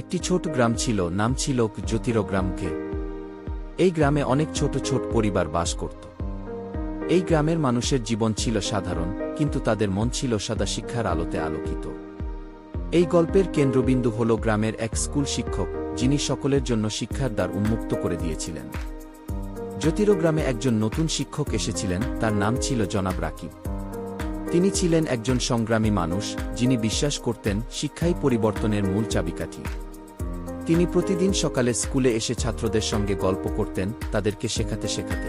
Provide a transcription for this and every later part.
একটি ছোট গ্রাম ছিল, নাম ছিল জ্যোতির গ্রামকে এই গ্রামে অনেক ছোট ছোট পরিবার বাস করত। এই গ্রামের মানুষের জীবন ছিল সাধারণ, কিন্তু তাদের মন ছিল সাদা শিক্ষার আলোতে আলোকিত। এই গল্পের কেন্দ্রবিন্দু হল গ্রামের এক স্কুল শিক্ষক, যিনি সকলের জন্য শিক্ষার দ্বার উন্মুক্ত করে দিয়েছিলেন। জ্যোতির গ্রামে একজন নতুন শিক্ষক এসেছিলেন, তার নাম ছিল জনাব রাকিব। তিনি ছিলেন একজন সংগ্রামী মানুষ, যিনি বিশ্বাস করতেন, শিক্ষাই পরিবর্তনের মূল চাবিকাঠি। তিনি প্রতিদিন সকালে স্কুলে এসে ছাত্রদের সঙ্গে গল্প করতেন, তাদেরকে শেখাতে শেখাতে।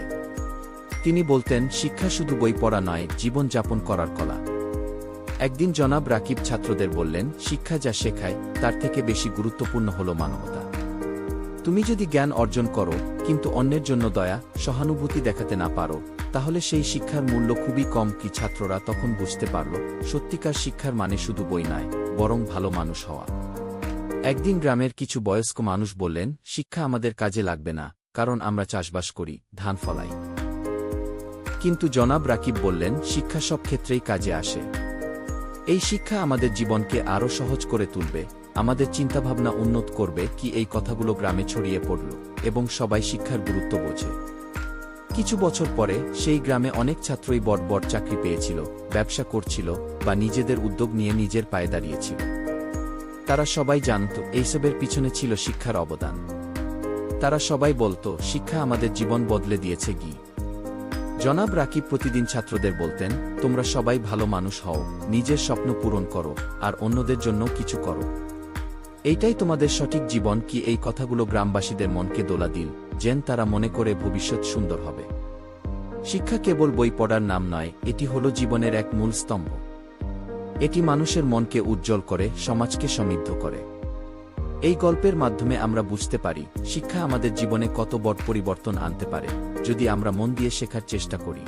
তিনি বলতেন, শিক্ষা শুধু বই পড়া নয় জীবন যাপন করার কলা। একদিন জনাব রাকিব ছাত্রদের বললেন, শিক্ষা যা শেখায়, তার থেকে বেশি গুরুত্বপূর্ণ হল মানবতা। তুমি যদি জ্ঞান অর্জন করো, কিন্তু অন্যের জন্য দয়া, সহানুভূতি দেখাতে না পারো, তাহলে সেই শিক্ষার মূল্য খুবই কম কি ছাত্ররা তখন বুঝতে পারল, সত্যিকার শিক্ষার মানে শুধু বই নয়, বরং ভালো মানুষ হওয়া। একদিন গ্রামের কিছু বয়স্ক মানুষ বললেন, শিক্ষা আমাদের কাজে লাগবে না, কারণ আমরা চাষবাস করি, ধান ফলাই। কিন্তু জনাব রাকিব বললেন, শিক্ষা সব ক্ষেত্রেই কাজে আসে। এই শিক্ষা আমাদের জীবনকে আরও সহজ করে তুলবে, আমাদের চিন্তাভাবনা উন্নত করবে কি এই কথাগুলো গ্রামে ছড়িয়ে পড়ল, এবং সবাই শিক্ষার গুরুত্ব বোঝে। কিছু বছর পরে, সেই গ্রামে অনেক ছাত্রই বট বড় চাকরি পেয়েছিল, ব্যবসা করছিল, বা নিজেদের উদ্যোগ নিয়ে নিজের পায়ে দাঁড়িয়েছিল। তারা সবাই জানত, এইসবের পিছনে ছিল শিক্ষার অবদান। তারা সবাই বলতো, শিক্ষা আমাদের জীবন বদলে দিয়েছে গি। জনাব রাকিব প্রতিদিন ছাত্রদের বলতেন, তোমরা সবাই ভালো মানুষ হও, নিজের স্বপ্ন পূরণ করো, আর অন্যদের জন্য কিছু করো। এইটাই তোমাদের সঠিক জীবন কি এই কথাগুলো গ্রামবাসীদের মনকে দোলা দিল, যেন তারা মনে করে ভবিষ্যৎ সুন্দর হবে। শিক্ষা কেবল বই পড়ার নাম নয়, এটি হল জীবনের এক মূল স্তম্ভ। এটি মানুষের মনকে উজ্জ্বল করে, সমাজকে সমৃদ্ধ করে। এই গল্পের মাধ্যমে আমরা বুঝতে পারি, শিক্ষা আমাদের জীবনে কত বড় পরিবর্তন আনতে পারে, যদি আমরা মন দিয়ে শেখার চেষ্টা করি।